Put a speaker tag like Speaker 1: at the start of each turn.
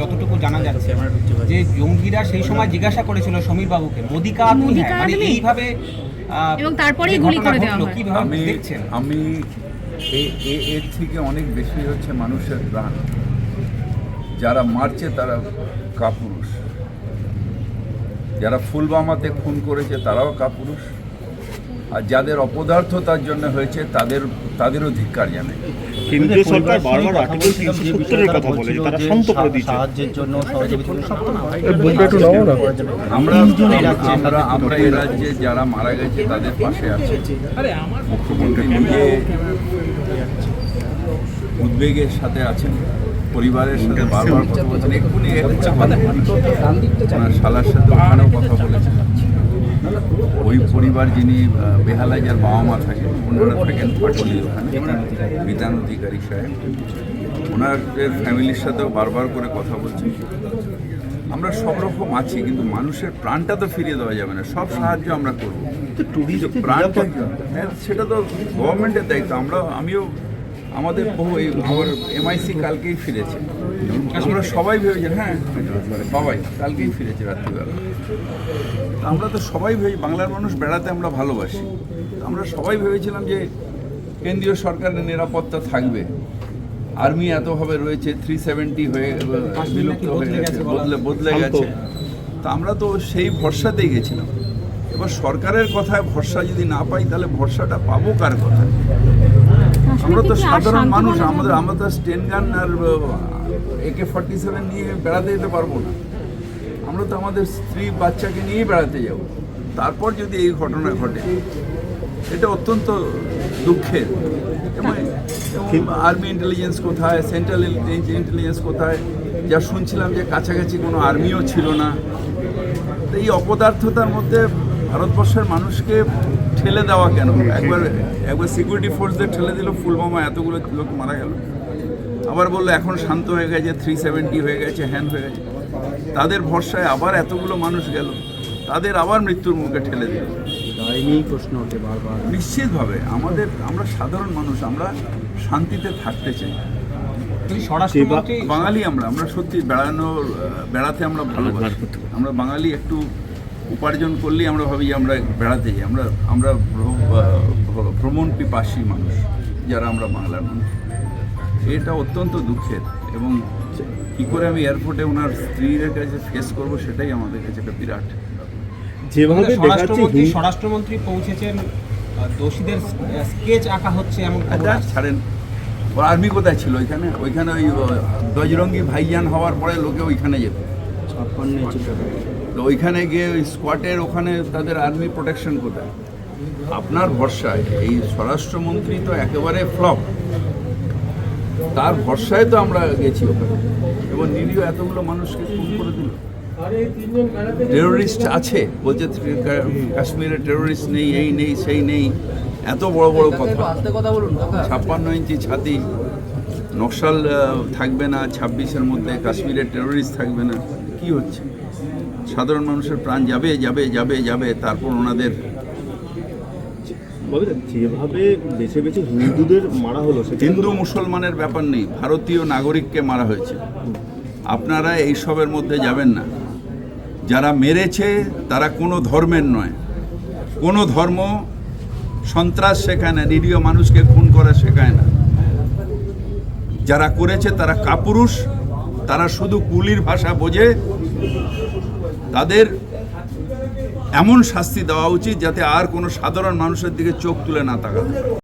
Speaker 1: যতটুকু জানা যাচ্ছে যে জঙ্গিরা সেই সময় জিজ্ঞাসা করেছিল সমীর বাবুকে মোদি হ্যাঁ মানে এইভাবে
Speaker 2: এবং তারপরেই গুলি করে দেওয়া হয়।
Speaker 3: আমি
Speaker 1: দেখছেন?
Speaker 3: আমি এর থেকে অনেক বেশি হচ্ছে মানুষের প্রাণ। যারা মারছে তারা কাপুরুষ। যারা ফুলবামাতে খুন করেছে তারাও কাপুরুষ। আর যাদের অপদার্থতার জন্য হয়েছে তাদের তাদেরও ধিক্কার জানে
Speaker 4: কেন্দ্রীয় সরকার বারবার আর্টিকেল তিনশো সত্তরের কথা বলে তারা শান্ত করে দিচ্ছে।
Speaker 5: সাহায্যের জন্য।
Speaker 3: আমরা আমরা আমরা এই রাজ্যে যারা মারা গেছে তাদের পাশে আছে। মুখ্যমন্ত্রী নিজে উদ্বেগের সাথে আছেন পরিবারের সাথে বারবার কথা বলছেন এক্ষুনি ওনার শালার সাথে ওখানেও কথা বলেছেন। ওই পরিবার যিনি বেহালায় যার বাবা মা থাকেন ওনারা থাকেন পাটলি ওখানে বিধান অধিকারী সাহেব। ওনাদের ফ্যামিলির সাথেও বারবার করে কথা বলছি। আমরা সব রকম আছি কিন্তু মানুষের প্রাণটা তো ফিরিয়ে দেওয়া যাবে না। সব সাহায্য আমরা করব। কিন্তু প্রাণটা হ্যাঁ, সেটা তো গভর্নমেন্টের দায়িত্ব। আমরা আমিও আমাদের বহু এই আমার এমআইসি কালকেই ফিরেছে। আমরা সবাই ভেবেছি হ্যাঁ সবাই কালকেই ফিরেছে রাত্রিবেলা। আমরা তো সবাই ভেবে বাংলার মানুষ বেড়াতে আমরা ভালোবাসি। আমরা সবাই ভেবেছিলাম যে কেন্দ্রীয় সরকারের নিরাপত্তা থাকবে। আর্মি এতভাবে রয়েছে থ্রি সেভেন্টি হয়ে বিলুপ্ত হয়ে গেছে বদলে বদলে গেছে। তা আমরা তো সেই ভরসাতেই গেছিলাম। এবার সরকারের কথায় ভরসা যদি না পাই তাহলে ভরসাটা পাবো কার কথা আমরা তো সাধারণ মানুষ আমাদের আমরা তো স্টেন গান আর একে ফর্টি সেভেন নিয়ে বেড়াতে যেতে পারব না। আমরা তো আমাদের স্ত্রী বাচ্চাকে নিয়েই বেড়াতে যাব। তারপর যদি এই ঘটনা ঘটে এটা অত্যন্ত দুঃখের। এবং আর্মি ইন্টেলিজেন্স কোথায় সেন্ট্রাল ইন্টেলিজেন্স কোথায়? যা শুনছিলাম যে কাছাকাছি কোনো আর্মিও ছিল না। তো এই অপদার্থতার মধ্যে ভারতবর্ষের মানুষকে ঠেলে দেওয়া কেন? একবার একবার সিকিউরিটি ফোর্সদের ঠেলে দিল ফুলবামা এতগুলো লোক মারা গেল। আবার বলল এখন শান্ত হয়ে গেছে থ্রি সেভেন্টি হয়ে গেছে হ্যান হয়ে গেছে। তাদের ভরসায় আবার এতগুলো মানুষ গেল তাদের আবার মৃত্যুর মুখে ঠেলে দিল।
Speaker 5: প্রশ্ন ওঠে বারবার।
Speaker 3: নিশ্চিতভাবে আমাদের আমরা সাধারণ মানুষ আমরা শান্তিতে থাকতে চাই। বাঙালি আমরা আমরা সত্যি বেড়ানোর বেড়াতে আমরা ভালোবাসি। আমরা বাঙালি একটু উপার্জন করলেই আমরা ভাবি যে আমরা বেড়াতে যাই। আমরা আমরা ভ্রমণ পিপাসী মানুষ যারা আমরা বাংলার মানুষ। এটা অত্যন্ত দুঃখের এবং কী করে আমি এয়ারপোর্টে ওনার স্ত্রীর কাছে ফেস করব সেটাই আমাদের কাছে একটা বিরাট
Speaker 4: যেভাবে
Speaker 1: স্বরাষ্ট্রমন্ত্রী স্বরাষ্ট্রমন্ত্রী পৌঁছেছেন দোষীদের স্কেচ আঁকা হচ্ছে এমন
Speaker 3: আচ্ছা ছাড়েন। ওর আর্মি কোথায় ছিল ওইখানে? ওইখানে ওই আহ, বজরঙ্গি ভাইজান হওয়ার পরে লোকে ওইখানে যেত।
Speaker 5: ছাপ্পান্ন
Speaker 3: তো ওইখানে গিয়ে ওই স্কোয়াটের ওখানে তাদের আর্মি প্রোটেকশন কোথায়? আপনার ভরসায়। এই স্বরাষ্ট্রমন্ত্রী তো একেবারে ফ্লপ। তার ভরসায় তো আমরা গেছি ওখানে। এবং নিরীহ এতগুলো মানুষকে খুন করে দিল। টেরোরিস্ট আছে। বলছে, কাশ্মীরে টেরোরিস্ট নেই, এই নেই, সেই নেই। এত বড় বড় কথা। ছাপ্পান্ন ইঞ্চি ছাতি নকশাল থাকবে না ছাব্বিশের মধ্যে কাশ্মীরে টেরোরিস্ট থাকবে না। কি হচ্ছে? সাধারণ মানুষের প্রাণ যাবে যাবে যাবে যাবে তারপর ওনাদের
Speaker 4: যেভাবে বেছে বেছে হিন্দুদের মারা হলো
Speaker 3: হিন্দু মুসলমানের ব্যাপার নেই ভারতীয় নাগরিককে মারা হয়েছে। আপনারা এইসবের মধ্যে যাবেন না। যারা মেরেছে তারা কোনো ধর্মের নয়। কোনো ধর্ম সন্ত্রাস শেখায় না নিরীহ মানুষকে খুন করা শেখায় না। যারা করেছে তারা কাপুরুষ, তারা শুধু কুলির ভাষা বোঝে। তাদের এমন শাস্তি দেওয়া উচিত যাতে আর কোনো সাধারণ মানুষের দিকে চোখ তুলে না তাকাতে।